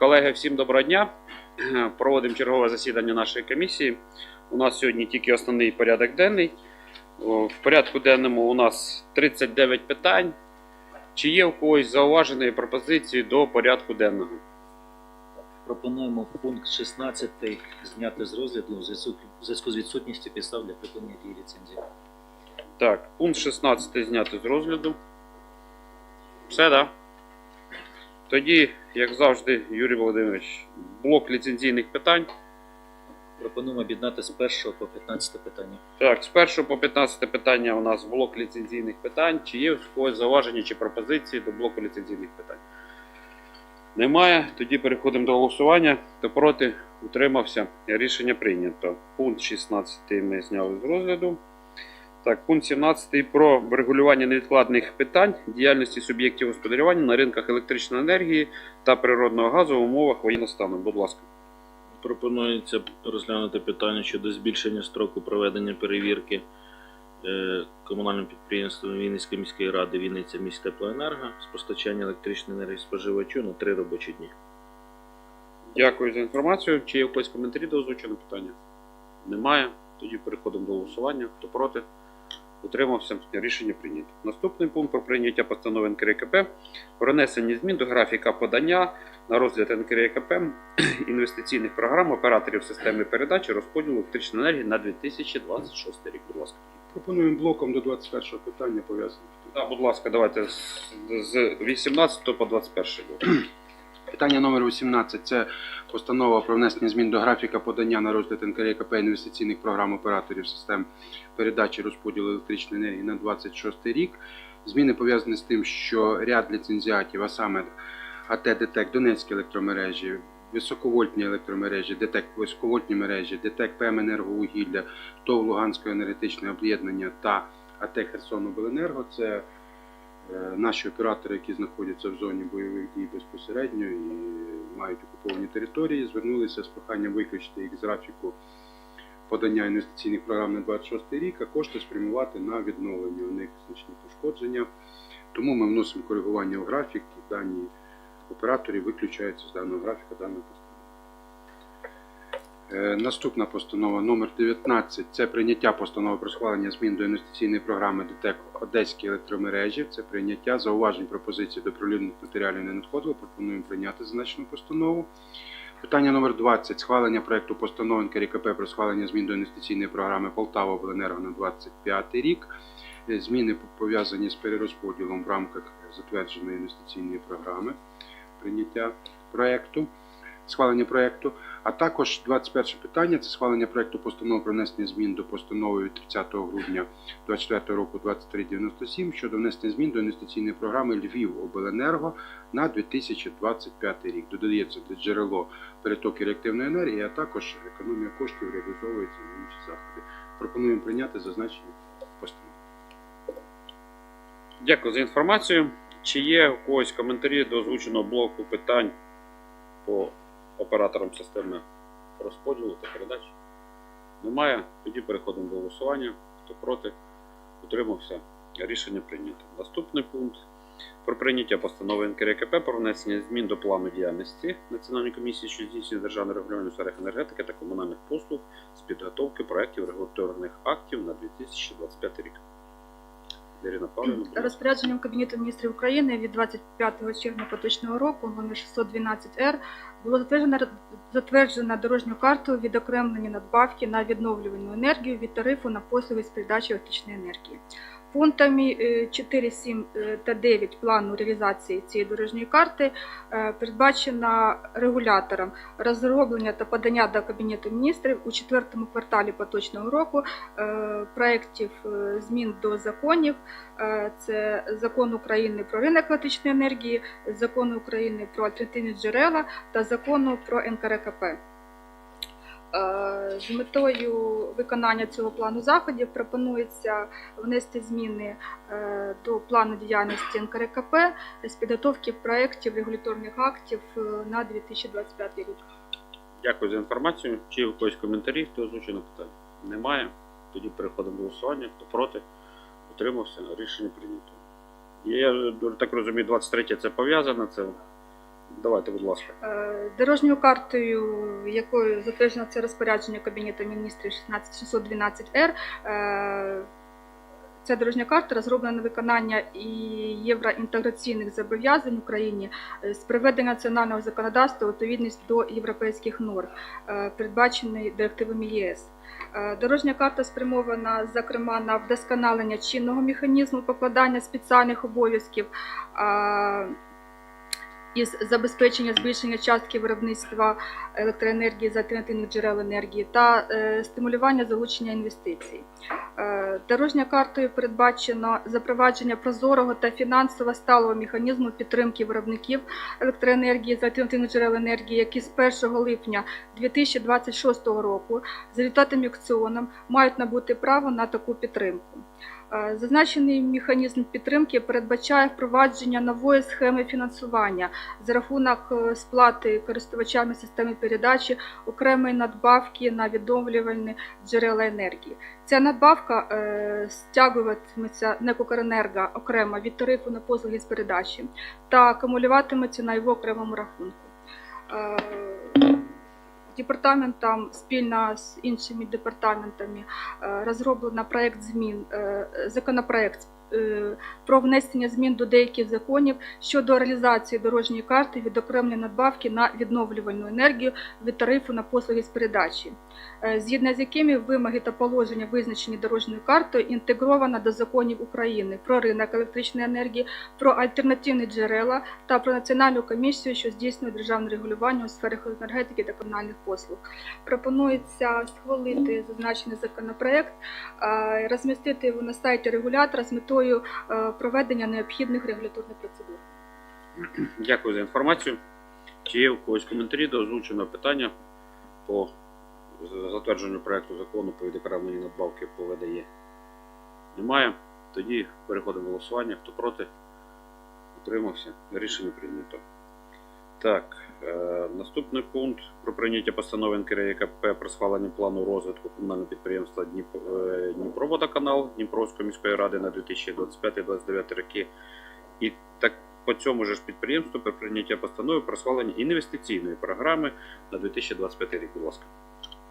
Колеги, всім доброго дня. Проводимо чергове засідання нашої комісії. У нас сьогодні тільки основний порядок денний. В порядку денному у нас 39 питань. Чи є у когось зауваження і пропозиції до порядку денного? Пропонуємо пункт 16 зняти з розгляду в зв'язку- в зв'язку з відсутністю підстав для припинення дії ліцензії. Так, пункт 16 зняти з розгляду. Все, так? Да? Тоді, як завжди, Юрій Володимирович, блок ліцензійних питань. Пропонуємо об'єднати з 1 по 15 питання. Так, з 1 по 15 питання у нас блок ліцензійних питань. Чи є у когось зауваження чи пропозиції до блоку ліцензійних питань? Немає. Тоді переходимо до голосування. Хто проти, утримався. Рішення прийнято. Пункт 16 ми зняли з розгляду. Так, пункт 17 про регулювання невідкладних питань діяльності суб'єктів господарювання на ринках електричної енергії та природного газу в умовах воєнного стану. Будь ласка. Пропонується розглянути питання щодо збільшення строку проведення перевірки е, комунальним підприємством Вінницької міської ради Вінниця міськтеплоенерго з постачання електричної енергії споживачу на три робочі дні. Дякую за інформацію. Чи є у когось коментарі до озвученого питання? Немає. Тоді переходимо до голосування. Хто проти? Утримався. Рішення прийнято. Наступний пункт про прийняття постанови НКРКП про внесення змін до графіка подання на розгляд НКРКП інвестиційних програм операторів системи передачі розподілу електричної енергії на 2026 рік. Будь ласка. Пропонуємо блоком до 21 питання пов'язаних. Так, будь ласка, давайте з, з 18 по 21 рік. Питання номер 18 це постанова про внесення змін до графіка подання на розгляд НКРКП інвестиційних програм операторів систем передачі розподілу електричної енергії на 26 рік. Зміни пов'язані з тим, що ряд ліцензіатів, а саме АТ ДТЕК Донецькі електромережі, високовольтні електромережі, ДТЕК високовольтні мережі, ДТЕК ПМ Енерговугілля, ТОВ Луганське енергетичне об'єднання та АТ Херсонобленерго це Е, Наші оператори, які знаходяться в зоні бойових дій безпосередньо і мають окуповані території, звернулися з проханням виключити їх з графіку подання інвестиційних програм на 26 рік, а кошти спрямувати на відновлення у них значні пошкодження. Тому ми вносимо коригування в графік, дані операторі виключаються з даного графіка. Е, Наступна постанова номер 19 це прийняття постанови про схвалення змін до інвестиційної програми ДТЕК Одеські електромережі. Це прийняття зауважень пропозицій до прилюдних матеріалів не надходило. Пропонуємо прийняти зазначену постанову. Питання номер 20 схвалення проекту постанови НКРКП про схвалення змін до інвестиційної програми Полтава Обленерго на 25 рік. Е, Зміни пов'язані з перерозподілом в рамках затвердженої інвестиційної програми прийняття проекту. Схвалення проекту, а також 21 питання це схвалення проекту постанови про внесення змін до постанови від 30 грудня 2024 року 2397 щодо внесення змін до інвестиційної програми Львів Обленерго на 2025 рік. Додається джерело перетоки реактивної енергії, а також економія коштів реалізовується на інші заходи. Пропонуємо прийняти зазначені постанови. Дякую за інформацію. Чи є у когось коментарі до озвученого блоку питань по операторам системи розподілу та передач? Немає. Тоді переходимо до голосування. Хто проти, утримався. Рішення прийнято. Наступний пункт про прийняття постанови НКРКП про внесення змін до плану діяльності Національної комісії, що здійснює державне регулювання у сферах енергетики та комунальних послуг з підготовки проєктів регуляторних актів на 2025 рік. Ірина Павлівна. Розпорядженням Кабінету міністрів України від 25 червня поточного року номер 612-Р було затверджено, затверджено дорожню карту відокремлені надбавки на відновлювальну енергію від тарифу на послуги з передачі електричної енергії. Пунктами е, 4, 7 е, та 9 плану реалізації цієї дорожньої карти е, передбачено регулятором розроблення та подання до Кабінету міністрів у четвертому кварталі поточного року е, проєктів е, змін до законів Е, Це закон України про ринок електричної енергії, закон України про альтернативні джерела та закону про НКРКП. Е, З метою виконання цього плану заходів пропонується внести зміни е, до плану діяльності НКРКП з підготовки проєктів регуляторних актів е, на 2025 рік. Дякую за інформацію. Чи є у когось коментарі, хто озвучено питання? Немає. Тоді переходимо до голосування. Хто проти, утримався, рішення прийнято. Я так розумію, 23 це пов'язано, це Давайте, будь ласка. Е, Дорожньою картою, якою затверджено це розпорядження Кабінету міністрів 16612Р, е, ця дорожня карта розроблена на виконання і євроінтеграційних зобов'язань Україні е, з приведення національного законодавства у відповідність до європейських норм, передбаченої директивами ЄС. Дорожня карта спрямована, зокрема, на вдосконалення чинного механізму покладання спеціальних обов'язків із забезпечення збільшення частки виробництва електроенергії з альтернативних джерел енергії та е, стимулювання залучення інвестицій. Е, Дорожньою картою передбачено запровадження прозорого та фінансово сталого механізму підтримки виробників електроенергії з альтернативних джерел енергії, які з 1 липня 2026 року за результатами аукціону мають набути право на таку підтримку. Е, Зазначений механізм підтримки передбачає впровадження нової схеми фінансування за рахунок е, сплати користувачами системи передачі окремої надбавки на відновлювальні джерела енергії. Ця надбавка е, стягуватиметься НЕК «Укренерго» окремо від тарифу на послуги з передачі та акумулюватиметься на його окремому рахунку. Департаментом спільно з іншими департаментами е, розроблено проект змін, е, законопроект про внесення змін до деяких законів щодо реалізації дорожньої карти відокремлення надбавки на відновлювальну енергію від тарифу на послуги з передачі, е, згідно з якими вимоги та положення, визначені дорожньою картою, інтегровано до законів України про ринок електричної енергії, про альтернативні джерела та про національну комісію, що здійснює державне регулювання у сферах енергетики та комунальних послуг. Пропонується схвалити зазначений законопроект, е, розмістити його на сайті регулятора з метою е, проведення необхідних регуляторних процедур. Дякую за інформацію. Чи є у когось коментарі до озвученого питання по затвердженню проекту закону по відокремленні надбавки по ВДЄ? Немає. Тоді переходимо голосування. Хто проти? Утримався. Рішення прийнято. Так, е, наступний пункт про прийняття постанови НКРЄКП про схвалення плану розвитку комунального підприємства е, Дніпроводоканал Дніпровської міської ради на 2025-2029 роки. І так по цьому ж підприємству про прийняття постанови про схвалення інвестиційної програми на 2025 рік. Будь ласка.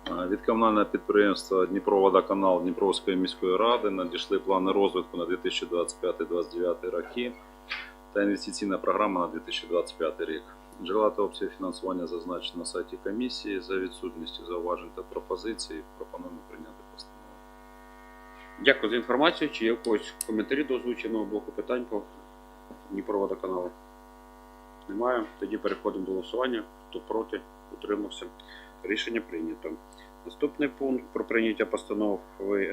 Е, Від комунального підприємства Дніпроводоканал Дніпровської міської ради надійшли плани розвитку на 2025-2029 роки та інвестиційна програма на 2025 рік. Джерела та фінансування зазначені на сайті комісії. За відсутністю зауважень та пропозицій пропонуємо прийняти постанову. Дякую за інформацію. Чи є у когось коментарі до озвученого блоку питань по Дніпроводоканалу? Немає. Тоді переходимо до голосування. Хто проти, утримався. Рішення прийнято. Наступний пункт про прийняття постанов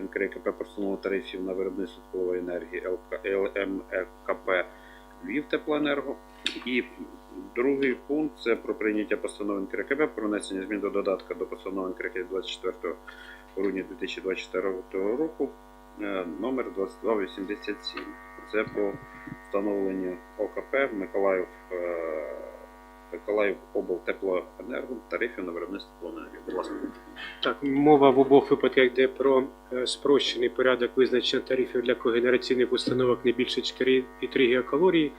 НКРКП про встановлення тарифів на виробництво теплової енергії ЛК, ЛМЕКП Львів Теплоенерго. І другий пункт це про прийняття постанови НКРКБ про внесення змін до додатка до постанови НКРКБ 24 грудня 2024 року е, номер 2287. Це по встановленню ОКП Миколаїв, е, Миколаїв облтеплоенерго тарифів на виробництво теплоенергії. Будь ласка. Так, мова в обох випадках йде про е, спрощений порядок визначення тарифів для когенераційних установок не більше 4,3 гігакалорії.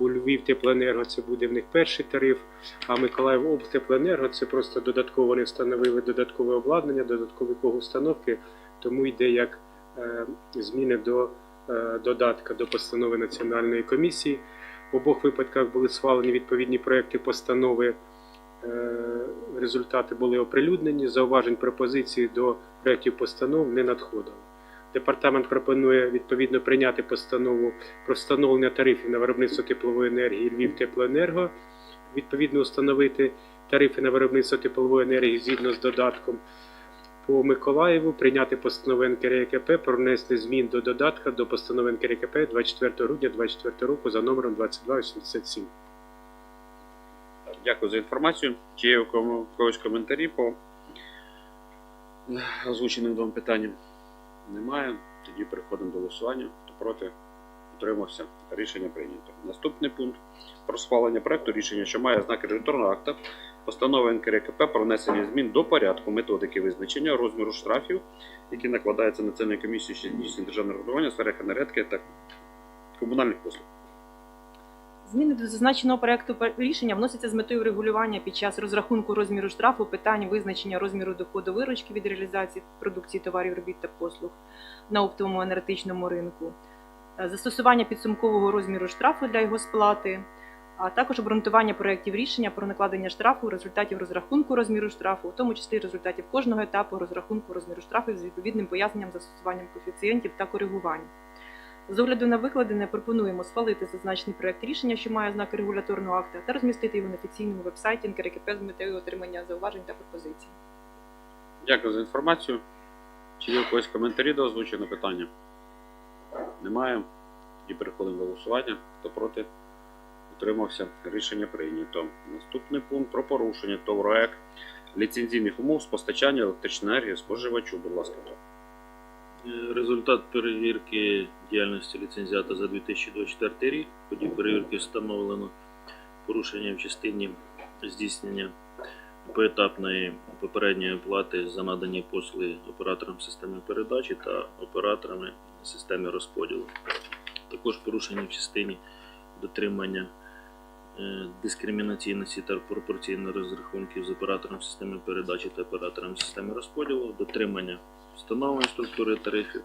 У Львів теплоенерго це буде в них перший тариф, а Миколаїв облтеплоенерго це просто додатково вони встановили додаткове обладнання, додаткові установки, тому йде як е, зміни до е, додатка до постанови Національної комісії. В обох випадках були схвалені відповідні проекти постанови. Е, Результати були оприлюднені. Зауважень пропозицій до проєктів постанов не надходило. Департамент пропонує відповідно прийняти постанову про встановлення тарифів на виробництво теплової енергії Львів Теплоенерго, відповідно встановити тарифи на виробництво теплової енергії згідно з додатком. По Миколаєву прийняти постанову НКРКП про внесення змін до додатка до постанови НКРКП 24 грудня 2024 року за номером 2287. Дякую за інформацію. Чи є у когось коментарі по озвученим двом питанням? Немає. Тоді переходимо до голосування. Хто проти? Утримався. Рішення прийнято. Наступний пункт про схвалення проекту рішення, що має знаки регуляторного акта, постанови НКРКП про внесення змін до порядку методики визначення розміру штрафів, які накладаються Національною комісією, що здійснює державне регулювання сферах енергетики та комунальних послуг. Зміни до зазначеного проекту рішення вносяться з метою регулювання під час розрахунку розміру штрафу питань визначення розміру доходу виручки від реалізації продукції товарів, робіт та послуг на оптовому енергетичному ринку, е, застосування підсумкового розміру штрафу для його сплати, а також обґрунтування проєктів рішення про накладення штрафу, результатів розрахунку розміру штрафу, у тому числі результатів кожного етапу розрахунку розміру штрафів з відповідним поясненням застосуванням коефіцієнтів та коригувань. З огляду на викладене пропонуємо схвалити зазначений проект рішення, що має ознаки регуляторного акта, та розмістити його на офіційному вебсайті НКРКП з метою отримання зауважень та пропозицій. Дякую за інформацію. Чи є у коментарі до озвученого питання? Немає. І переходимо до голосування. Хто проти? Утримався. Рішення прийнято. Наступний пункт про порушення ТОВРОЕК ліцензійних умов з постачання електричної енергії споживачу. Будь ласка. Е, Результат перевірки діяльності ліцензіата за 2024 рік. В ході перевірки встановлено порушення в частині здійснення поетапної попередньої оплати за надані послуги операторам системи передачі та операторами системи розподілу. Також порушення в частині дотримання дискримінаційності та пропорційної розрахунків з оператором системи передачі та оператором системи розподілу, дотримання встановлення структури тарифів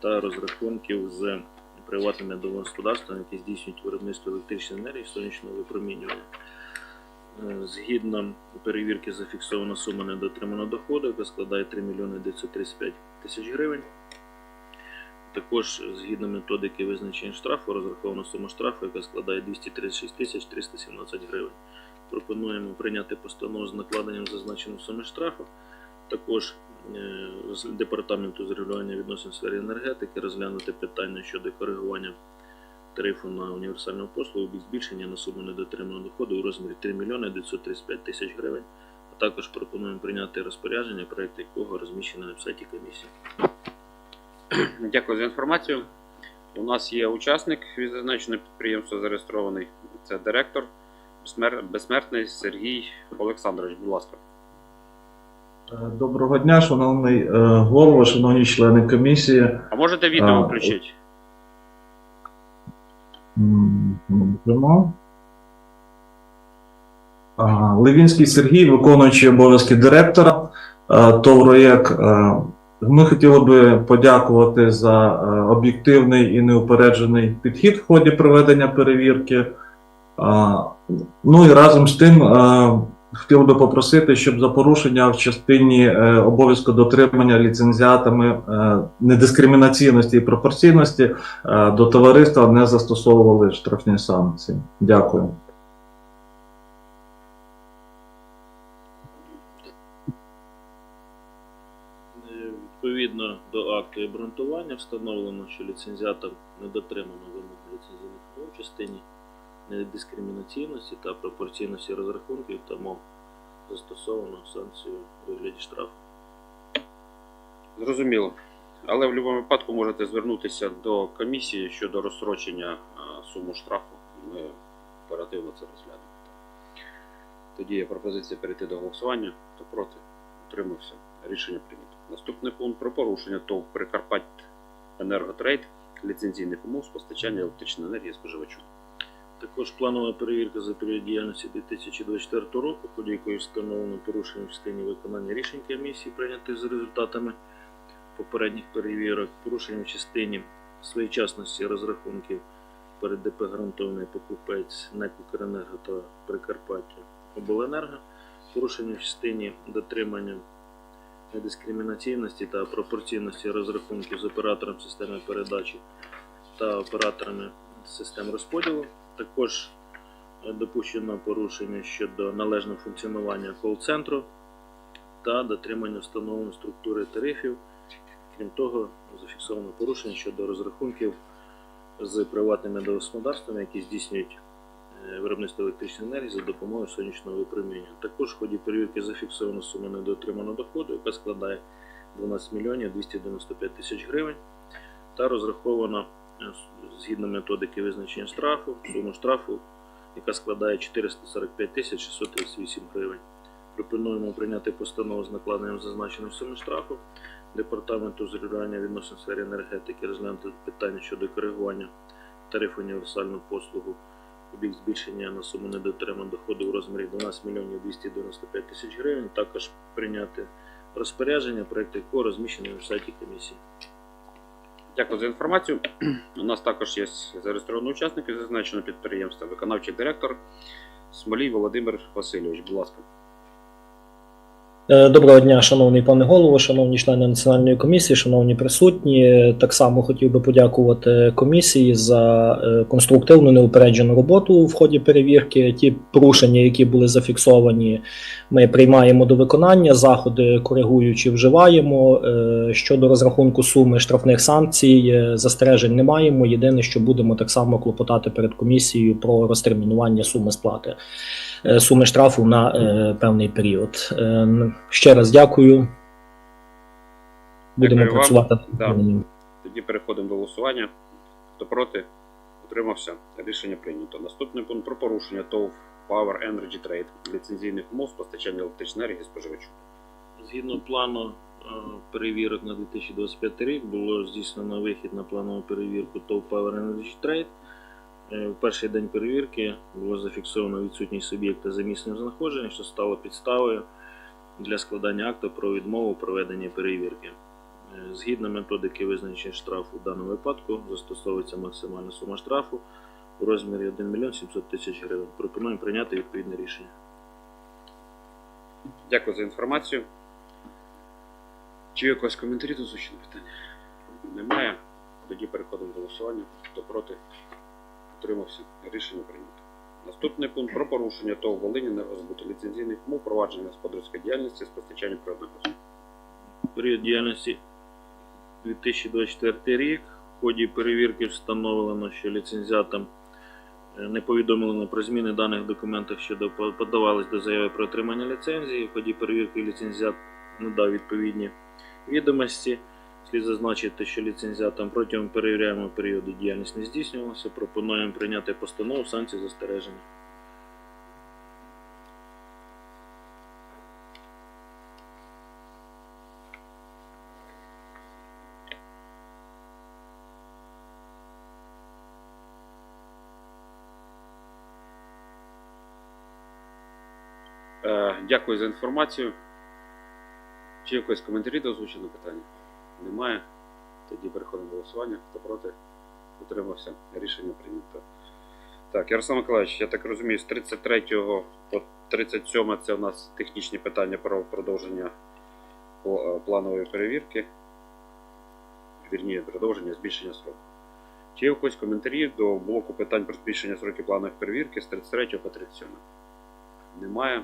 та розрахунків з приватними домогосподарствами, які здійснюють виробництво електричної енергії сонячного випромінювання. Е, Згідно перевірки зафіксована сума недотриманого доходу, яка складає 3 мільйони 935 тисяч гривень. Також згідно методики визначення штрафу розрахована сума штрафу, яка складає 236 тисяч 317 гривень. Пропонуємо прийняти постанову з накладенням зазначеної суми штрафу. Також е, з департаменту з регулювання відносин в сфері енергетики розглянути питання щодо коригування тарифу на універсальну послугу від збільшення на суму недотриманого доходу у розмірі 3 мільйони 935 тисяч гривень. А також пропонуємо прийняти розпорядження, проект якого розміщено на сайті комісії. Дякую за інформацію. У нас є учасник від зазначеного підприємства зареєстрований. Це директор безсмер- безсмертний Сергій Олександрович. Будь ласка. Е, Доброго дня, шановний е, голово, шановні члени комісії. А можете відео включити? Можемо. Левінський Сергій, виконуючий обов'язки директора е, ТОВ «Роєк». Ми хотіли би подякувати за е, об'єктивний і неупереджений підхід в ході проведення перевірки. Ну і разом з тим е, хотів би попросити, щоб за порушення в частині е, обов'язку дотримання ліцензіатами недискримінаційності і пропорційності до товариства не застосовували штрафні санкції. Дякую. Е, Відповідно до акту і обґрунтування встановлено, що ліцензіатам не дотримано вимог ліцензійних умов в частині недискримінаційності та пропорційності розрахунків, тому застосовано санкцію у вигляді штрафу. Зрозуміло. Але в будь-якому випадку можете звернутися до комісії щодо розстрочення а, суми штрафу. Ми оперативно це розглянемо. Тоді є пропозиція перейти до голосування. Хто проти? Утримався. Рішення прийнято. Наступний пункт про порушення ТОВ Прикарпать Енерготрейд ліцензійних умов з постачання електричної енергії споживачу. Також планова перевірка за період діяльності 2024 року, ході якої встановлено порушення в частині виконання рішень комісії, прийнятих за результатами попередніх перевірок, порушення в частині своєчасності розрахунків перед ДП гарантований покупець НЕК «Укренерго» та Прикарпаття Обленерго, порушення в частині дотримання недискримінаційності та пропорційності розрахунків з оператором системи передачі та операторами систем розподілу. Також е, допущено порушення щодо належного функціонування кол-центру та дотримання встановленої структури тарифів. Крім того, зафіксовано порушення щодо розрахунків з приватними домогосподарствами, які здійснюють е, виробництво електричної енергії за допомогою сонячного випромінювання. Також в ході перевірки зафіксовано сума недоотриманого доходу, яка складає 12 мільйонів 295 тисяч гривень, та розраховано е, згідно методики визначення штрафу, суму штрафу, яка складає 445 тисяч 638 гривень. Пропонуємо прийняти постанову з накладенням зазначеної суми штрафу. Департаменту з регулювання відносин сфері енергетики розглянути питання щодо коригування тарифу універсальну послугу бік збільшення на суму недоотриманого доходу в розмірі 12 мільйонів 295 тисяч гривень. Також прийняти розпорядження, проєкт якого розміщений на сайті комісії. Дякую за інформацію. У нас також є зареєстровані учасники зазначеного підприємства, виконавчий директор Смолій Володимир Васильович. Будь ласка. Е, Доброго дня, шановний пане голово, шановні члени національної комісії, шановні присутні. Так само хотів би подякувати комісії за е, конструктивну неупереджену роботу в ході перевірки. Ті порушення, які були зафіксовані, ми приймаємо до виконання. Заходи коригуючи вживаємо. Е, Щодо розрахунку суми штрафних санкцій, е, застережень не маємо. Єдине, що будемо так само клопотати перед комісією про розтермінування суми сплати е, суми штрафу на е, певний період. Е, Ще раз дякую. Будемо Дякую працювати Да. Тоді переходимо до голосування. Хто проти? Утримався. Рішення прийнято. Наступний пункт про порушення ТОВ Power Energy Trade ліцензійних умов з постачання електричної енергії споживачу. Згідно плану е, перевірок на 2025 рік було здійснено вихід на планову перевірку ТОВ Power Energy Trade. Е, В перший день перевірки було зафіксовано відсутність суб'єкта за місцем знаходження, що стало підставою для складання акту про відмову у проведенні перевірки. Е, Згідно методики визначення штрафу в даному випадку застосовується максимальна сума штрафу у розмірі 1 мільйон 700 тисяч гривень. Пропонуємо прийняти відповідне рішення. Дякую за інформацію. Чи якось коментарі до звучного питання? Немає. Тоді переходимо до голосування. Хто проти? Утримався. Рішення прийнято. Наступний пункт про порушення ТОВ Волині нерозбуту ліцензійних умов провадження господарської діяльності з постачання природного газу. період діяльності 2024 рік. В ході перевірки встановлено, що ліцензіатам е, не повідомлено про зміни даних в документах, що подавались до заяви про отримання ліцензії. В ході перевірки ліцензіат надав відповідні відомості. Слід зазначити, що ліцензіатам протягом перевіряємого періоду діяльність не здійснювалася. Пропонуємо прийняти постанову санкції застереження. Е, дякую за інформацію. Чи якось коментарі до озвученого питання? Немає. Тоді переходимо до голосування. Хто проти? Утримався. Рішення прийнято. Так, Ярослав Миколаївич, я так розумію, з 33 по 37 це у нас технічні питання про продовження е, планової перевірки. Вірніше, продовження збільшення строку. Чи є якось коментарі до блоку питань про збільшення сроків планової перевірки з 33 по 37? Немає.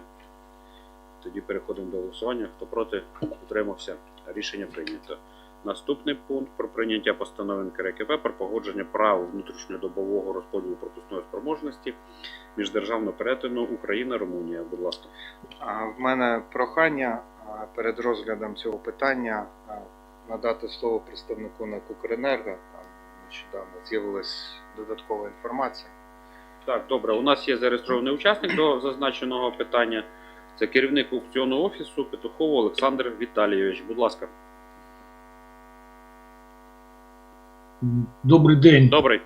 Тоді переходимо до голосування. Хто проти, утримався. Рішення прийнято. Наступний пункт про прийняття постанови НКРКП про погодження прав внутрішньодобового розподілу пропускної спроможності міждержавного перетину Україна-Румунія. Будь ласка. В мене прохання перед розглядом цього питання надати слово представнику НАК «Укренерго». Там нещодавно з'явилась додаткова інформація. Так, добре. У нас є зареєстрований учасник до зазначеного питання. Це керівник аукціонного офісу Петухов Олександр Віталійович. Будь ласка. Добрий день. Добрий.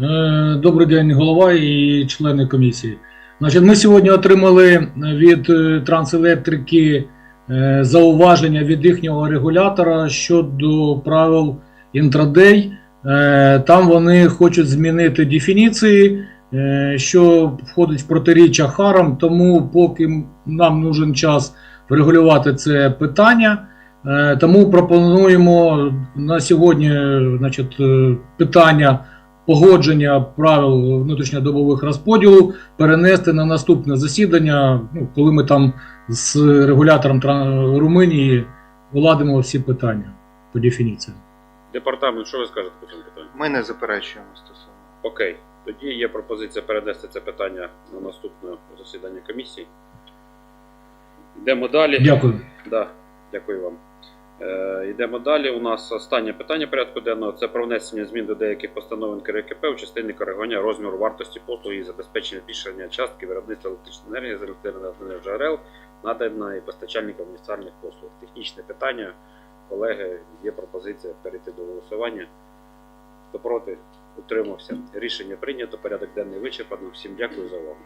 Е, Добрий день, голова і члени комісії. Значить, ми сьогодні отримали від е, Транселектрики е, зауваження від їхнього регулятора щодо правил інтрадей. Там вони хочуть змінити дефініції, що входить в протиріччя харам, тому поки нам нужен час врегулювати це питання. Е, Тому пропонуємо на сьогодні значить, е, питання погодження правил внутрішньодобових розподілу перенести на наступне засідання, ну, коли ми там з регулятором Румунії владимо всі питання по дефініціям. Департамент, що ви скажете по цьому питанню? Ми не заперечуємо стосовно. Окей. Тоді є пропозиція перенести це питання на наступне засідання комісії. Йдемо далі. Дякую. Да, дякую вам. Е, йдемо далі. У нас останнє питання порядку денного це про внесення змін до деяких постанов НКРКП у частині коригування розміру вартості послуги і забезпечення збільшення частки виробництва електричної енергії з електроенергії джерел, наданої постачальникам універсальних послуг. Технічне питання. Колеги, є пропозиція перейти до голосування. Хто проти, Утримався. Рішення прийнято. Порядок денний вичерпано. Всім дякую за увагу.